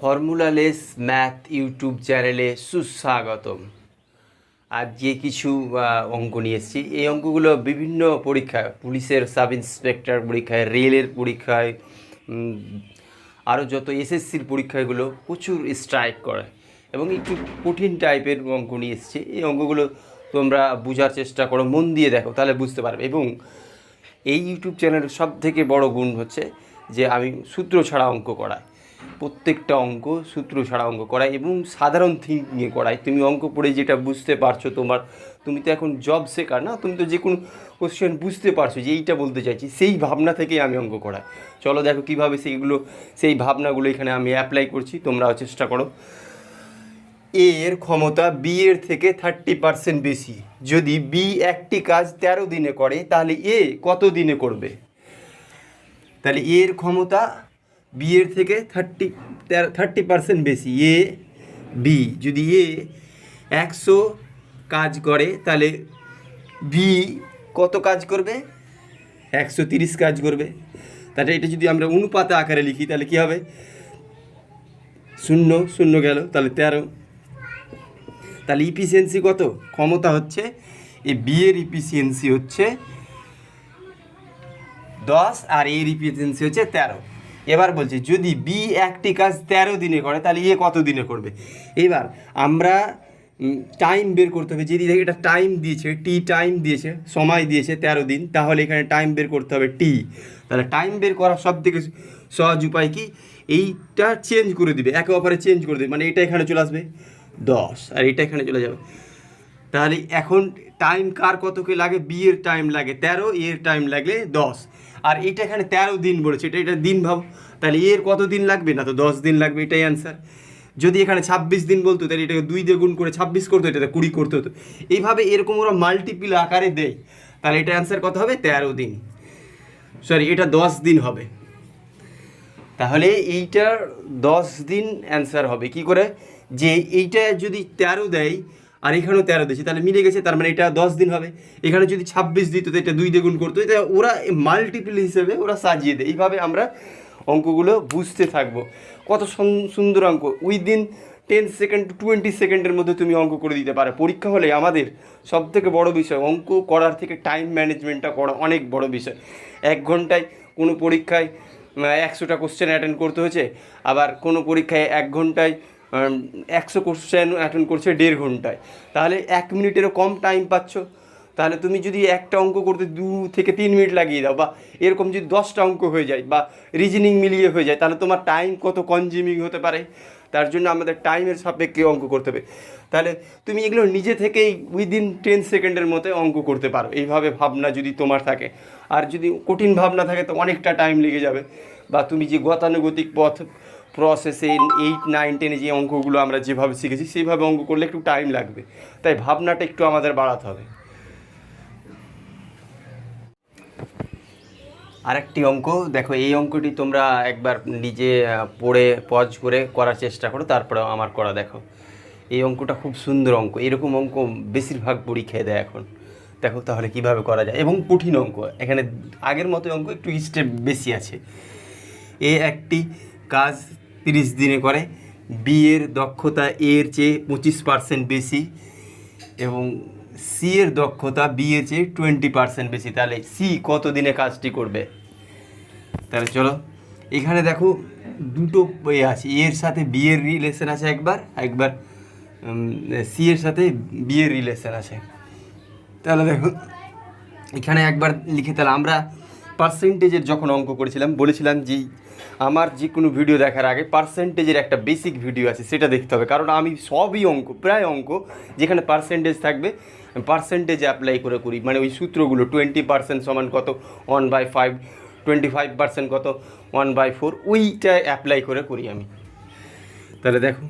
ফর্মুলালেস math YouTube চ্যানেলে সুস্বাগতম। আজ যে কিছু অঙ্ক নিয়ে এসেছি। এই অঙ্কগুলো বিভিন্ন পরীক্ষায়, পুলিশের সাব ইন্সপেক্টর পরীক্ষায়, রেলের পরীক্ষায় আরও যত এসএসসির পরীক্ষাগুলো প্রচুর স্ট্রাইক করে। এবং একটু কঠিন টাইপের অঙ্ক নিয়ে এসেছি। এই অঙ্কগুলো তোমরা বোঝার চেষ্টা করো, মন দিয়ে দেখো, তাহলে বুঝতে পারবে। এবং এই ইউটিউব চ্যানেলের সব থেকে বড় গুণ হচ্ছে যে, আমি সূত্র ছাড়া অঙ্ক করাই। প্রত্যেকটা অঙ্ক, সূত্র ছাড়া অঙ্ক করায় এবং সাধারণ থিঙ্কিংয়ে করায়। তুমি অঙ্ক পড়ে যেটা বুঝতে পারছ তোমার, তুমি তো এখন জব শেখার না, তুমি তো যে কোনো কোশ্চেন বুঝতে পারছ যে এইটা বলতে চাইছি, সেই ভাবনা থেকেই আমি অঙ্ক করাই। চলো দেখো কীভাবে সেইগুলো, সেই ভাবনাগুলো এখানে আমি অ্যাপ্লাই করছি, তোমরাও চেষ্টা করো। এ এর ক্ষমতা বি এর থেকে থার্টি পার্সেন্ট বেশি। যদি বি একটি কাজ তেরো দিনে করে, তাহলে এ কত দিনে করবে? তাহলে এর ক্ষমতা বি এর থেকে থার্টি থার্টি পার্সেন্ট বেশি। এ, বি, যদি এ একশো কাজ করে, তাহলে বি কত কাজ করবে? একশো তিরিশ কাজ করবে। তাহলে এটা যদি আমরা অনুপাতে আকারে লিখি, তাহলে কী হবে? শূন্য শূন্য গেল, তাহলে তেরো। তাহলে ইফিসিয়েন্সি কত? ক্ষমতা হচ্ছে এই বি এর ইফিসিয়েন্সি হচ্ছে দশ, আর এর ইফিসিয়েন্সি হচ্ছে তেরো। এবার বলছি, যদি বি একটি কাজ তেরো দিনে করে, তাহলে এ কত দিনে করবে? এবার আমরা টাইম বের করতে হবে, যদি দেখি এটা টাইম দিয়েছে টি টাইম দিয়েছে, সময় দিয়েছে তেরো দিন, তাহলে এখানে টাইম বের করতে হবে টি তাহলে টাইম বের করার সব থেকে সহজ উপায় কি? এইটা চেঞ্জ করে দিবে, একে অপরে চেঞ্জ করে দেবে মানে এটা এখানে চলে আসবে দশ, আর এটা এখানে চলে যাবে। তাহলে এখন টাইম কার কতকে লাগে? বি এর টাইম লাগে তেরো এর টাইম লাগলে দশ। আর এটা এখানে তেরো দিন বলেছে, এটা এটা দিন ভাব। তাহলে এর কত দিন লাগবে? না তো দশ দিন লাগবে, এটাই অ্যান্সার যদি এখানে ছাব্বিশ দিন বলতো, তাহলে এটাকে দুই দিয়ে গুণ করে ছাব্বিশ করতো, এটাতে কুড়ি করতে হতো। এইভাবে এরকম ওরা মাল্টিপিল আকারে দেয়। তাহলে এটা অ্যান্সার কত হবে? তেরো দিন। সরি এটা দশ দিন হবে। তাহলে এইটার দশ দিন অ্যান্সার হবে। কি করে? যে এইটা যদি তেরো দেয় আর এখানেও তেরো দিয়েছে। তাহলে মিলে গেছে, তার মানে এটা দশ দিন হবে। এখানে যদি ছাব্বিশ দিত তো এটা দুই দ্বিগুণ করতো। এটা ওরা মাল্টিপল হিসেবে ওরা সাজিয়ে দেয়। এইভাবে আমরা অঙ্কগুলো বুঝতে থাকব। কত সুন- সুন্দর অঙ্ক। Within ten second to twenty সেকেন্ডের মধ্যে তুমি অঙ্ক করে দিতে পারো। পরীক্ষা হলে আমাদের সব থেকে বড় বিষয়, অঙ্ক করার থেকে টাইম ম্যানেজমেন্টটা করা অনেক বড় বিষয়। এক ঘন্টায় কোনো পরীক্ষায় একশোটা কোশ্চেন অ্যাটেন্ড করতে হয়েছে। আবার কোনো পরীক্ষায় এক ঘন্টায় একশো কোশ্চেন অ্যাটেন্ড করছে দেড় ঘন্টায়। তাহলে এক মিনিটেরও কম টাইম পাচ্ছ। তাহলে তুমি যদি একটা অঙ্ক করতে দু থেকে তিন মিনিট লাগিয়ে দাও, বা এরকম যদি দশটা অঙ্ক হয়ে যায়, বা রিজনিং মিলিয়ে হয়ে যায়, তাহলে তোমার টাইম কত কনজিউমিং হতে পারে। তার জন্য আমাদের টাইমের সাপেক্ষে অঙ্ক করতে হবে। তাহলে তুমি এগুলো নিজে থেকেই উইদিন টেন সেকেন্ডের মধ্যে অঙ্ক করতে পারো। এইভাবে ভাবনা যদি তোমার থাকে, আর যদি কঠিন ভাবনা থাকে, তো অনেকটা টাইম লেগে যাবে। বা তুমি যে গতানুগতিক পথ প্রসেসে এইট নাইন টেনে যে অঙ্কগুলো আমরা যেভাবে শিখেছি, সেইভাবে অঙ্ক করলে একটু টাইম লাগবে। তাই ভাবনাটা একটু আমাদের বাড়াতে হবে। আরেকটি অঙ্ক, দেখো এই অঙ্কটি তোমরা একবার নিজে পড়ে পজ করে করার চেষ্টা করো, তারপরে আমার করা দেখো। এই অঙ্কটা খুব সুন্দর অঙ্ক, এরকম অঙ্ক বেশিরভাগ পরীক্ষায় দেয় এখন। দেখো তাহলে কীভাবে করা যায়, এবং কঠিন অঙ্ক, এখানে আগের মতো অঙ্ক, একটু স্টেপ বেশি আছে। এ একটি কাজ তিরিশ দিনে করে। বি এর দক্ষতা এ এর চেয়ে পঁচিশ পার্সেন্ট বেশি এবং সি এর দক্ষতা বি এর চেয়ে টোয়েন্টি পার্সেন্ট বেশি। তাহলে সি কত দিনে কাজটি করবে? তাহলে চলো, এখানে দেখো দুটো এ আছে। এর সাথে বি এর রিলেশন আছে একবার একবার সি এর সাথে বি এর রিলেশন আছে। তাহলে দেখো, এখানে একবার লিখে তাহলে আমরা পার্সেন্টেজের যখন অঙ্ক করেছিলাম, বলেছিলাম যে আমার যে কোনো ভিডিও দেখার আগে পার্সেন্টেজের একটা বেসিক ভিডিও আছে, সেটা দেখতে হবে। কারণ আমি সবই অঙ্ক, প্রায় অঙ্ক, যেখানে পার্সেন্টেজ থাকবে পার্সেন্টেজ অ্যাপ্লাই করে করি। মানে ওই সূত্রগুলো টোয়েন্টি পার্সেন্ট সমান কত? One by five twenty five percent কত? ওয়ান বাই ফোর ওইটা অ্যাপ্লাই করে করি আমি। তাহলে দেখো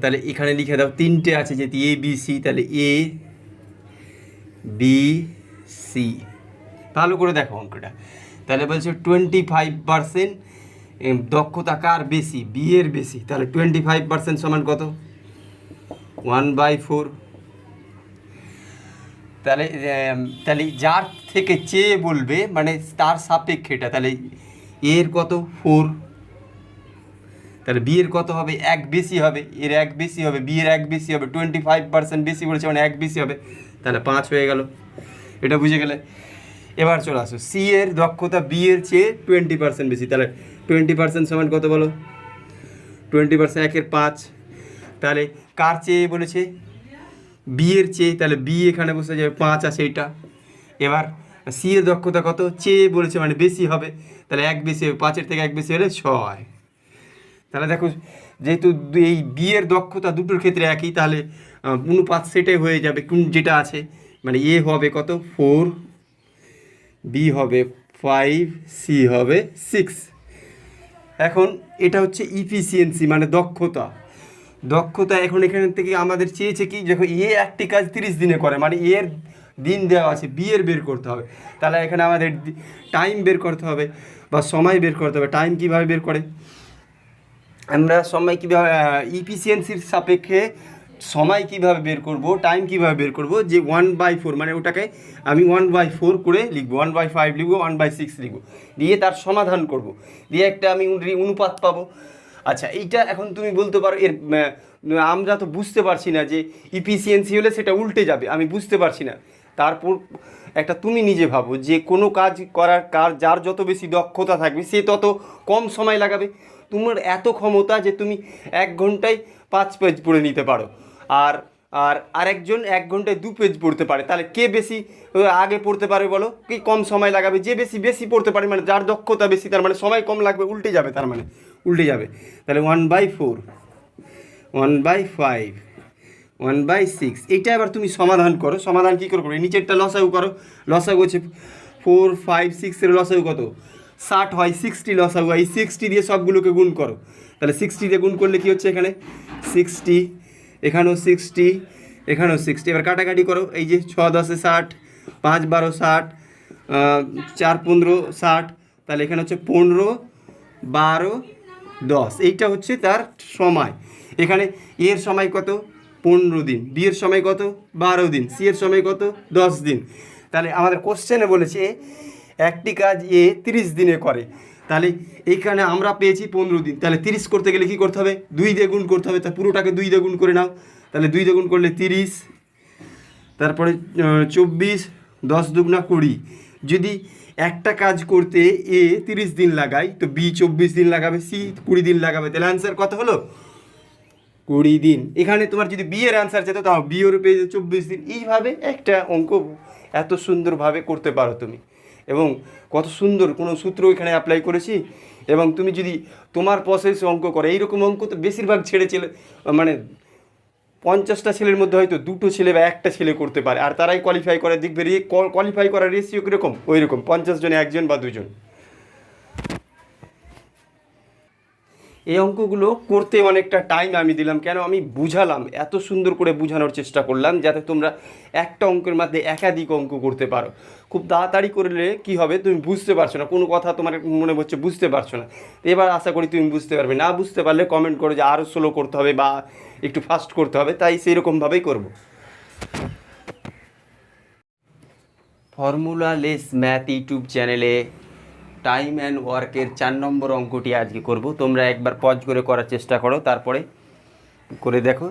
তাহলে এখানে লিখে দাও, তিনটে আছে যেহেতু এ বি সি তাহলে এ বি সি ভালো করে দেখো অঙ্কটা। তাহলে বলছে টোয়েন্টি ফাইভ পার্সেন্ট দক্ষতা কার বেশি? বিয়ের বেশি। তাহলে টোয়েন্টি ফাইভ পার্সেন্ট সমান কত? ওয়ান বাই ফোর তাহলে তাহলে যার থেকে চেয়ে বলবে মানে তার সাপেক্ষেটা তাহলে এর কত? ফোর তাহলে বিয়ের কত হবে? এক বেশি হবে। এর এক বেশি হবে। বিয়ের এক বেশি হবে। টোয়েন্টি ফাইভ পার্সেন্ট বেশি বলেছে মানে এক বেশি হবে। তাহলে পাঁচ হয়ে গেল। এটা বুঝে গেলে? এবার চলে আসো। সি এর দক্ষতা বি এর চেয়ে টোয়েন্টি পার্সেন্ট বেশি। তাহলে টোয়েন্টি পার্সেন্ট সমান কত বলো? টোয়েন্টি পার্সেন্ট একের পাঁচ। তাহলে কার চেয়ে বলেছে? বি এর চেয়ে। তাহলে বি এখানে বসে যাবে, পাঁচ আছে এটা এবার সি এর দক্ষতা কত? চেয়ে বলেছে মানে বেশি হবে। তাহলে এক বেশি হবে, পাঁচের থেকে এক বেশি হলে ছয়। তাহলে দেখো, যেহেতু এই বি এর দক্ষতা দুটোর ক্ষেত্রে একই, তাহলে অনুপাত সেটাই হয়ে যাবে। কোন যেটা আছে? মানে এ হবে কত? ফোর বি হবে ফাইভ সি হবে সিক্স এখন এটা হচ্ছে ইফিসিয়েন্সি মানে দক্ষতা। দক্ষতা এখন এখান থেকে আমাদের চেয়েছে কি দেখো এ একটি কাজ তিরিশ দিনে করে মানে এর দিন দেওয়া আছে বি এর বের করতে হবে। তাহলে এখানে আমাদের টাইম বের করতে হবে, বা সময় বের করতে হবে। টাইম কীভাবে বের করে? আমরা সময় কীভাবে ইফিসিয়েন্সির সাপেক্ষে সময় কীভাবে বের করব টাইম কীভাবে বের করব, যে ওয়ান বাই ফোর মানে ওটাকে আমি ওয়ান বাই ফোর করে লিখব ওয়ান বাই ফাইভ লিখব ওয়ান বাই সিক্স লিখব, দিয়ে তার সমাধান করব, দিয়ে একটা আমি অনুপাত পাবো। আচ্ছা এইটা এখন তুমি বলতে পারো, এর আমরা তো বুঝতে পারছি না যে ইফিসিয়েন্সি হলে সেটা উল্টে যাবে, আমি বুঝতে পারছি না। তারপর একটা তুমি নিজে ভাবো, যে কোনো কাজ করার কার, যার যত বেশি দক্ষতা থাকবে, সে তত কম সময় লাগাবে। তোমার এত ক্ষমতা যে তুমি এক ঘন্টায় পাঁচ পেজ পড়ে নিতে পারো। আর আর আরেকজন এক ঘন্টায় দু পেজ পড়তে পারে। তাহলে কে বেশি আগে পড়তে পারে বলো? কি কম সময় লাগাবে? যে বেশি বেশি পড়তে পারে মানে যার দক্ষতা বেশি, তার মানে সময় কম লাগবে, উল্টে যাবে, তার মানে। উল্টে যাবে। তাহলে one by four one by five one by six এইটা এবার তুমি সমাধান করো। সমাধান কী করে করো নিচেরটা লসাগু করো। লসাগু হচ্ছে ফোর ফাইভ সিক্সের লসাগু কত? ষাট হয় সিক্সটি লসাগু হয়। এই সিক্সটি দিয়ে সবগুলোকে গুণ করো। তাহলে সিক্সটি দিয়ে গুণ করলে কী হচ্ছে এখানে? সিক্সটি এখানেও সিক্সটি এখানেও সিক্সটি এবার কাটাকাটি করো, এই যে ছ, দশে, ষাট, পাঁচ, বারো, ষাট চার, পনেরো, ষাট, তাহলে এখানে হচ্ছে পনেরো, বারো, দশ। এইটা হচ্ছে তার সময়। এখানে এর সময় কত? পনেরো দিন। বি এর সময় কত? বারো দিন। সি এর সময় কত? দশ দিন। তাহলে আমাদের কোশ্চেনে বলেছে, একটি কাজ এ তিরিশ দিনে করে। তাহলে এইখানে আমরা পেয়েছি পনেরো দিন। তাহলে তিরিশ করতে গেলে কী করতে হবে? দুই দিয়ে গুণ করতে হবে। তা পুরোটাকে দুই দিয়ে গুণ করে নাও। তাহলে দুই দিয়ে গুণ করলে তিরিশ। তারপরে চব্বিশ, দশ দুগুণা কুড়ি। যদি একটা কাজ করতে এ তিরিশ দিন লাগাই, তো বি চব্বিশ দিন লাগাবে, সি কুড়ি দিন লাগাবে। তাহলে অ্যান্সার কত হলো? কুড়ি দিন। এখানে তোমার যদি বিয়ের অ্যান্সার যেত তাও বি ওর পেয়ে চব্বিশ দিন, এইভাবে একটা অঙ্ক এত সুন্দরভাবে করতে পারো তুমি। এবং কত সুন্দর কোনো সূত্র এখানে অ্যাপ্লাই করেছি। এবং তুমি যদি তোমার প্রসেস অঙ্ক করে, এইরকম অঙ্ক তো বেশিরভাগ ছেড়ে ছেলে মানে পঞ্চাশটা ছেলের মধ্যে হয়তো দুটো ছেলে বা একটা ছেলে করতে পারে। আর তারাই কোয়ালিফাই করে, দেখবে কোয়ালিফাই করার রেশিও কীরকম? ওই রকম পঞ্চাশ জনে, একজন বা দুজন। এই অঙ্কগুলো করতে অনেকটা টাইম আমি দিলাম। কেন? আমি বুঝালাম, এত সুন্দর করে বোঝানোর চেষ্টা করলাম যাতে তোমরা একটা অঙ্কের মধ্যে একাধিক অঙ্ক করতে পারো। খুব তাড়াতাড়ি করলে কি হবে? তুমি বুঝতে পারছ না। কোনো কথা তোমার মনে হচ্ছে বুঝতে পারছ না। এবার আশা করি তুমি বুঝতে পারবে। না বুঝতে পারলে কমেন্ট করো যে আরও স্লো করতে হবে বা একটু ফাস্ট করতে হবে, তাই সেই রকমভাবেই করব। ফর্মুলা লেস ম্যাথ ইউটিউব চ্যানেলে টাইম অ্যান্ড ওয়ার্কের চার নম্বর অঙ্কটি আজকে করব। তোমরা একবার পজ করে করার চেষ্টা করো, তারপরে করে দেখো।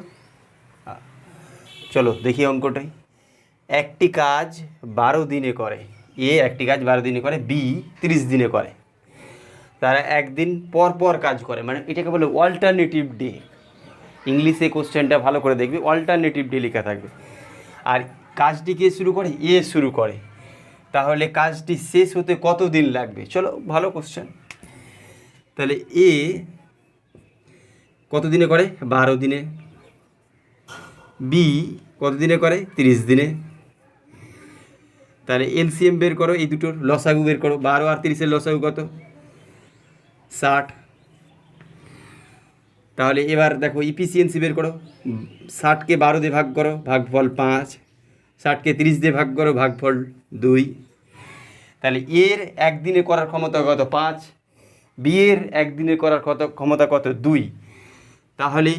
চলো দেখি অঙ্কটাই। একটি কাজ বারো দিনে করে। এ একটি কাজ বারো দিনে করে, বি তিরিশ দিনে করে। তারা একদিন পর পর কাজ করে মানে এটাকে বলে অল্টারনেটিভ ডে ইংলিশে কোশ্চেনটা ভালো করে দেখবি অল্টারনেটিভ ডে লেখা থাকবে। আর কাজটি কে শুরু করে? এ শুরু করে। তাহলে কাজটি শেষ হতে কত দিন লাগবে? চলো, ভালো কোশ্চেন তাহলে এ কত দিনে করে? বারো দিনে। বি কত দিনে করে? তিরিশ দিনে। তাহলে এলসিএম বের করো, এই দুটোর লসাগু বের করো। বারো আর তিরিশের লসাগু কত? ষাট। তাহলে এবার দেখো ইফিসিয়েন্সি বের করো। ষাটকে বারো দিয়ে ভাগ করো, ভাগফল পাঁচ। ষাটকে তিরিশ দিয়ে ভাগ করো, ভাগফল দুই। তাহলে এর একদিনে করার ক্ষমতা কত? পাঁচ। বিয়ের একদিনে করার কত ক্ষমতা কত? দুই। তাহলে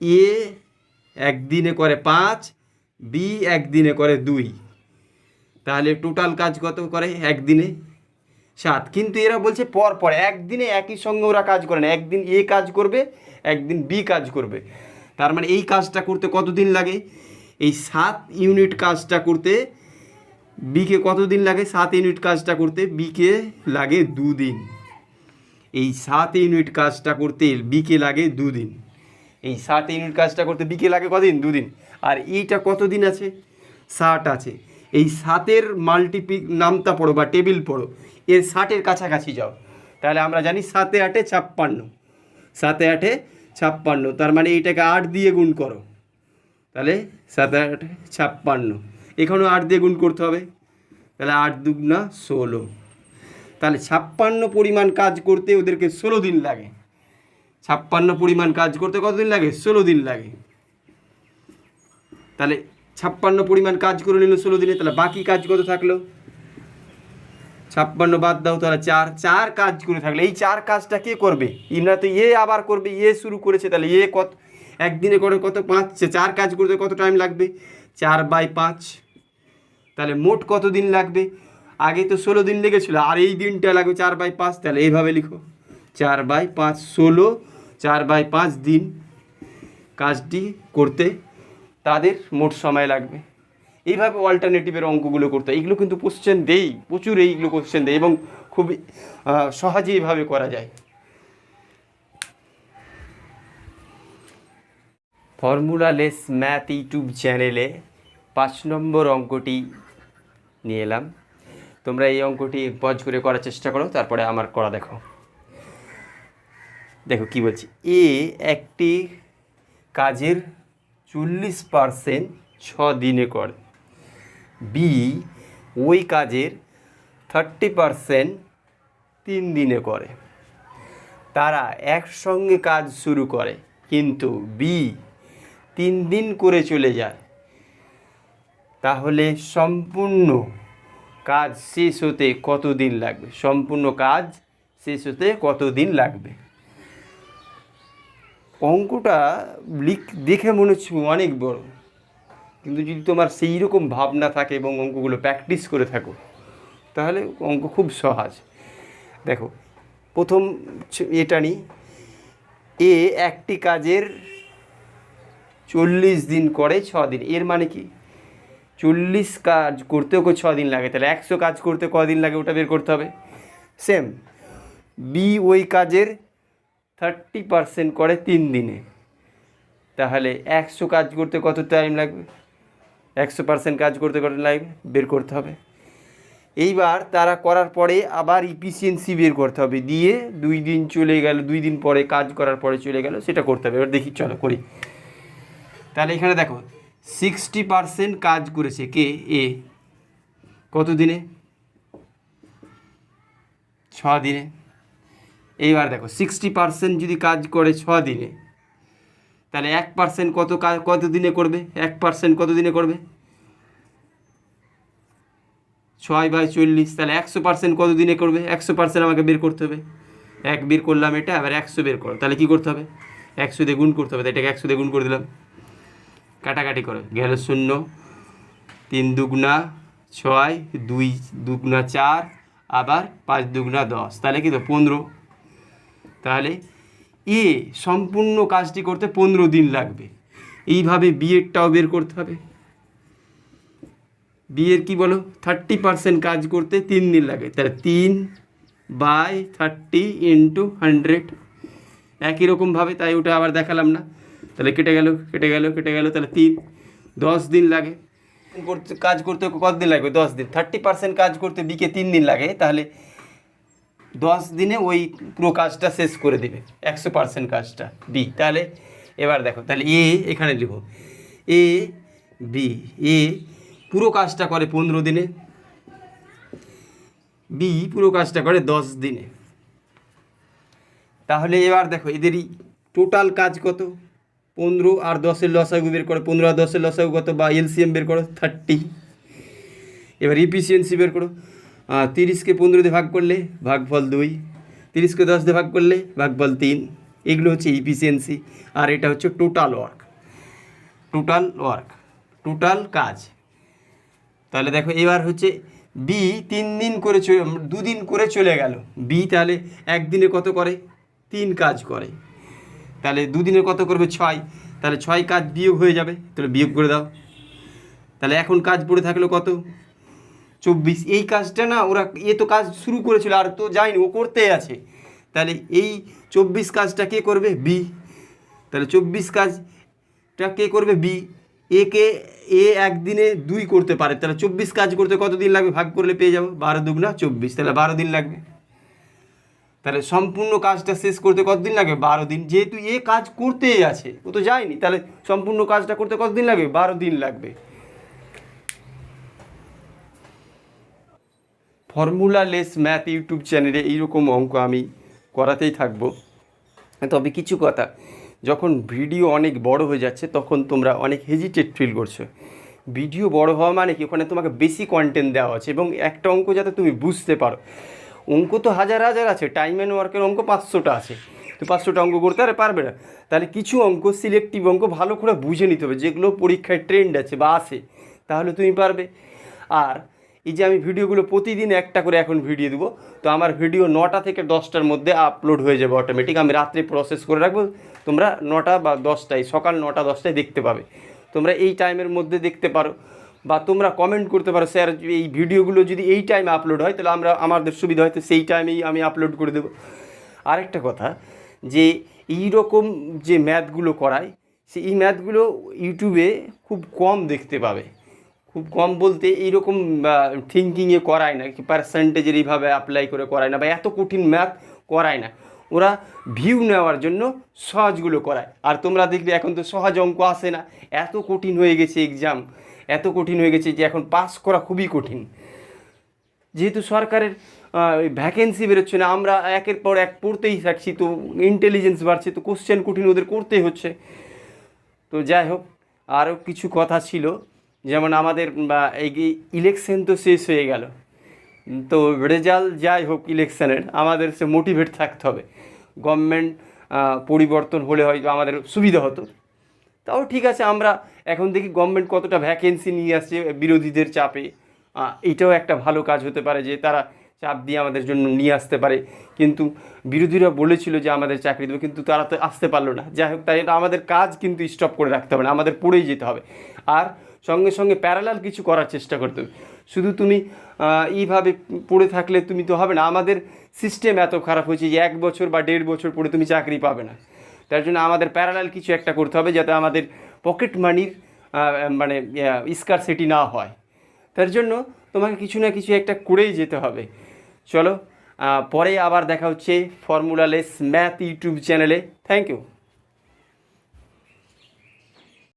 এ একদিনে করে পাঁচ, বি একদিনে করে দুই। তাহলে টোটাল কাজ কত করে? একদিনে সাত। কিন্তু এরা বলছে পর পর, একদিনে একই সঙ্গে ওরা কাজ করে না। একদিন এ কাজ করবে, একদিন বি কাজ করবে। তার মানে এই কাজটা করতে কতদিন লাগে? এই সাত ইউনিট কাজটা করতে বিকে কতদিন লাগে? সাত ইউনিট কাজটা করতে বিকে লাগে দুদিন। এই সাত ইউনিট কাজটা করতে বিকে লাগে দুদিন। এই সাত ইউনিট কাজটা করতে বিকে লাগে কদিন? দুদিন। আর এইটা কতদিন আছে? ষাট আছে। এই সাতের মাল্টিপিক নামতা পড়ো বা টেবিল পড়ো। এর ষাটের কাছাকাছি যাও। তাহলে আমরা জানি সাতে আটে ছাপ্পান্ন। সাতে আটে ছাপ্পান্ন। তার মানে এইটাকে আট দিয়ে গুণ করো। তাহলে সাত আট ছাপ্পান্ন। এখানেও আট দিয়ে গুণ করতে হবে। তাহলে আট দুগুণা ষোলো। তাহলে ছাপ্পান্ন পরিমাণ কাজ করতে ওদেরকে ষোলো দিন লাগে। ছাপ্পান্ন পরিমাণ কাজ করতে কতদিন লাগে? ষোলো দিন লাগে। তাহলে ছাপ্পান্ন পরিমাণ কাজ করে নিল ষোলো দিনে, তাহলে বাকি কাজ কত থাকল? ছাপ্পান্ন বাদ দাও, তাহলে চার। চার কাজ করে থাকলে, এই চার কাজটা কে করবে? ইমরা তো এ আবার করবে, এ শুরু করেছে, তাহলে এ কত? একদিনে করে কত? পাঁচ চার কাজ করতে কত টাইম লাগবে? চার বাই পাঁচ। তাহলে মোট কত দিন লাগবে? আগে তো ষোলো দিন লেগেছিলো, আর এই দিনটা লাগবে চার বাই পাঁচ। তাহলে এইভাবে লিখো। চার বাই পাঁচ, ষোলো, চার বাই পাঁচ দিন। কাজটি করতে তাদের মোট সময় লাগবে। এইভাবে অল্টারনেটিভের অঙ্কগুলো করতে। এইগুলো কিন্তু কোশ্চেন দেই, প্রচুর এইগুলো কোশ্চেন দেয় এবং খুব সহজে এইভাবে করা যায়। ফর্মুলা লেস ম্যাথ ইউটিউব চ্যানেলে পাঁচ নম্বর অঙ্কটি নিয়ে এলাম। তোমরা এই অঙ্কটি পজ করে করার চেষ্টা করো, তারপরে আমার করা দেখো। দেখো কি বলছি এ একটি কাজের চল্লিশ পারসেন্ট ছ দিনে করে বি ওই কাজের থার্টি পারসেন্ট তিন দিনে করে। তারা একসঙ্গে কাজ শুরু করে, কিন্তু বি তিন দিন করে চলে যায়। তাহলে সম্পূর্ণ কাজ শেষ হতে কতদিন লাগবে? সম্পূর্ণ কাজ শেষ হতে কতদিন লাগবে? অঙ্কটা লিখ, দেখে মনে হচ্ছে অনেক বড়। কিন্তু যদি তোমার সেই রকম ভাবনা থাকে এবং অঙ্কগুলো প্র্যাকটিস করে থাকো, তাহলে অঙ্ক খুব সহজ। দেখো, প্রথম এটা নিই। এ একটি কাজের চল্লিশ দিন করে ছ দিন। এর মানে কি? চল্লিশ কাজ করতেও কো ছ দিন লাগে। তাহলে একশো কাজ করতে কদিন লাগে? ওটা বের করতে হবে। সেম। বি ওই কাজের থার্টি পারসেন্ট করে তিন দিনে। তাহলে একশো কাজ করতে কত টাইম লাগবে? একশো পার্সেন্ট কাজ করতে কত লাগবে? বের করতে হবে। এইবার তারা করার পরে আবার ইফিসিয়েন্সি বের করতে হবে। দিয়ে দুই দিন চলে গেল, দুই দিন পরে কাজ করার পরে চলে গেল, সেটা করতে হবে। এবার দেখি, চলো করি। তাহলে এখানে দেখো সিক্সটি পার্সেন্ট কাজ করেছে কে? এ। কত দিনে? ছ দিনে এইবার দেখো সিক্সটি পার্সেন্ট যদি কাজ করে ছ দিনে তাহলে এক পার্সেন্ট কত কাজ কত দিনে করবে? এক পার্সেন্ট কত দিনে করবে? ছয় বাই চল্লিশ, তাহলে একশো পার্সেন্ট কত দিনে করবে? একশো পার্সেন্ট আমাকে বের করতে হবে। এক বের করলাম এটা আবার একশো বের করো। তাহলে কী করতে হবে? একশো দিয়ে গুণ করতে হবে, তাই এটাকে একশো দিয়ে গুণ করে দিলাম। কাটাকাটি করো। গেল শূন্য, তিন দুগুণা ছয়, দুই দুগুণা চার, আবার পাঁচ দুগুণা দশ। তাহলে কি তো পনেরো? তাহলে এ সম্পূর্ণ কাজটি করতে পনেরো দিন লাগবে। এইভাবে বিয়েরটাও বের করতে হবে। বিয়ের কি বলো? থার্টি পার্সেন্ট কাজ করতে তিন দিন লাগে। তাহলে তিন বাই থার্টি ইন্টু হান্ড্রেড একই রকমভাবে তাই ওটা আবার দেখালাম না। তাহলে কেটে গেল কেটে গেল কেটে গেল, তাহলে তিন, দশ দিন লাগে। করতে, কাজ করতে কত দিন লাগবে? দশ দিন। থার্টি পার্সেন্ট কাজ করতে বিকে তিন দিন লাগে, তাহলে দশ দিনে ওই পুরো কাজটা শেষ করে দেবে, একশো পার্সেন্ট কাজটা বি তাহলে এবার দেখো, তাহলে এ এখানে লিখো। এ বি এ পুরো কাজটা করে পনেরো দিনে। বি পুরো কাজটা করে দশ দিনে। তাহলে এবার দেখো, এদেরই টোটাল কাজ কত? পনেরো আর দশের লসাগু বের করো, পনেরো আর দশের লসাগু কত? বা এলসিএম বের করো থার্টি এবার ইফিসিয়েন্সি বের করো। তিরিশকে পনেরো দিয়ে ভাগ করলে ভাগফল দুই। তিরিশকে দশ দিয়ে ভাগ করলে ভাগফল তিন। এগুলো হচ্ছে ইফিসিয়েন্সি আর এটা হচ্ছে total work total work total কাজ। তাহলে দেখো, এবার হচ্ছে বি তিন দিন করে দুদিন করে চলে গেল। বি তাহলে একদিনে কত করে? তিন কাজ করে। তাহলে দুদিনে কত করবে? ছয়। তাহলে ছয় কাজ বিয়োগ হয়ে যাবে। তাহলে বিয়োগ করে দাও। তাহলে এখন কাজ পড়ে থাকল কত? চব্বিশ। এই কাজটা না, ওরা এ তো কাজ শুরু করেছিল, আর তো যায়নি, ও করতে আছে। তাহলে এই চব্বিশ কাজটা কে করবে? বি। তাহলে চব্বিশ কাজটা কে করবে? বি। এ কে এ একদিনে দুই করতে পারে। তাহলে চব্বিশ কাজ করতে কত দিন লাগবে? ভাগ করলে পেয়ে যাব। বারো দুগুনা চব্বিশ। তাহলে বারো দিন লাগবে। তাহলে সম্পূর্ণ কাজটা শেষ করতে কতদিন লাগবে বারো দিন। যেহেতু এ কাজ করতেই আছে, ও তো যায়নি, তাহলে সম্পূর্ণ কাজটা করতে কতদিন লাগবে বারো দিন লাগবে। ফর্মুলা লেস ম্যাথ ইউটিউব চ্যানেলে এইরকম অঙ্ক আমি করাতেই থাকব। তবে কিছু কথা, যখন ভিডিও অনেক বড় হয়ে যাচ্ছে, তখন তোমরা অনেক হেজিটেট ফিল করছ। ভিডিও বড় হওয়া মানে কি? ওখানে তোমাকে বেশি কন্টেন্ট দেওয়া আছে এবং একটা অঙ্ক যাতে তুমি বুঝতে পারো। অঙ্ক তো হাজার হাজার আছে টাইম অ্যান্ড ওয়ার্কের অঙ্ক পাঁচশোটা আছে। তো পাঁচশোটা অঙ্ক করতে আরে পারবে না। তাহলে কিছু অঙ্ক সিলেক্টিভ অঙ্ক ভালো করে বুঝে নিতে হবে, যেগুলো পরীক্ষায় ট্রেন্ড আছে বা আসে তাহলে তুমি পারবে। আর এই যে আমি ভিডিওগুলো প্রতিদিন একটা করে এখন ভিডিও দেবো, তো আমার ভিডিও নটা থেকে দশটার মধ্যে আপলোড হয়ে যাবে অটোমেটিক আমি রাত্রে প্রসেস করে রাখব, তোমরা নটা বা দশটায়, সকাল নটা দশটায় দেখতে পাবে। তোমরা এই টাইমের মধ্যে দেখতে পারো। বা তোমরা কমেন্ট করতে পারো, স্যার, এই ভিডিওগুলো যদি এই টাইমে আপলোড হয়, তাহলে আমরা, আমাদের সুবিধা হয় তো সেই টাইমেই আমি আপলোড করে দেবো। আরেকটা কথা, যে এই রকম যে ম্যাথগুলো করায় সে এই ম্যাথগুলো ইউটিউবে খুব কম দেখতে পাবে। খুব কম বলতে এইরকম থিঙ্কিংয়ে করায় না, কি পার্সেন্টেজের এইভাবে অ্যাপ্লাই করে করায় না, বা এত কঠিন ম্যাথ করায় না। ওরা ভিউ নেওয়ার জন্য সহজগুলো করায়। আর তোমরা দেখলে এখন তো সহজ অঙ্ক আসে না, এত কঠিন হয়ে গেছে এক্সাম এত কঠিন হয়ে গেছে যে এখন পাস করা খুবই কঠিন। যেহেতু সরকারের ভ্যাকেন্সি বেরোচ্ছে না, আমরা একের পর এক পড়তেই থাকছি, তো ইন্টেলিজেন্স বাড়ছে, তো কোশ্চেন কঠিন ওদের করতেই হচ্ছে। তো যাই হোক, আরও কিছু কথা ছিল, যেমন আমাদের এই ইলেকশন তো শেষ হয়ে গেল। তো রেজাল্ট যাই হোক ইলেকশনের আমাদের সে মোটিভেট থাকতে হবে। গভর্নমেন্ট পরিবর্তন হলে হয়তো আমাদের সুবিধা হতো। তাও ঠিক আছে, আমরা এখন দেখি গভর্নমেন্ট কতটা ভ্যাকেন্সি নিয়ে আসছে বিরোধীদের চাপে। এটাও একটা ভালো কাজ হতে পারে যে তারা চাপ দিয়ে আমাদের জন্য নিয়ে আসতে পারে। কিন্তু বিরোধীরা বলেছিল যে আমাদের চাকরি দেবে, কিন্তু তারা তো আসতে পারল না। যাই হোক, তাই আমাদের কাজ কিন্তু স্টপ করে রাখতে হবে না, আমাদের পড়েই যেতে হবে। আর সঙ্গে সঙ্গে প্যারালাল কিছু করার চেষ্টা করতে হবে। শুধু তুমি এইভাবে পড়ে থাকলে তুমি তো হবে না। আমাদের সিস্টেম এত খারাপ হয়েছে যে এক বছর বা দেড় বছর পরে তুমি চাকরি পাবে না। তার জন্য আমাদের প্যারালাল কিছু একটা করতে হবে যাতে আমাদের পকেট মানির মানে স্কারসিটি না হয়। তার জন্য তোমাকে কিছু না কিছু একটা করেই যেতে হবে। চলো পরে আবার দেখা হচ্ছে ফর্মুলালেস ম্যাথ ইউটিউব চ্যানেলে থ্যাংক ইউ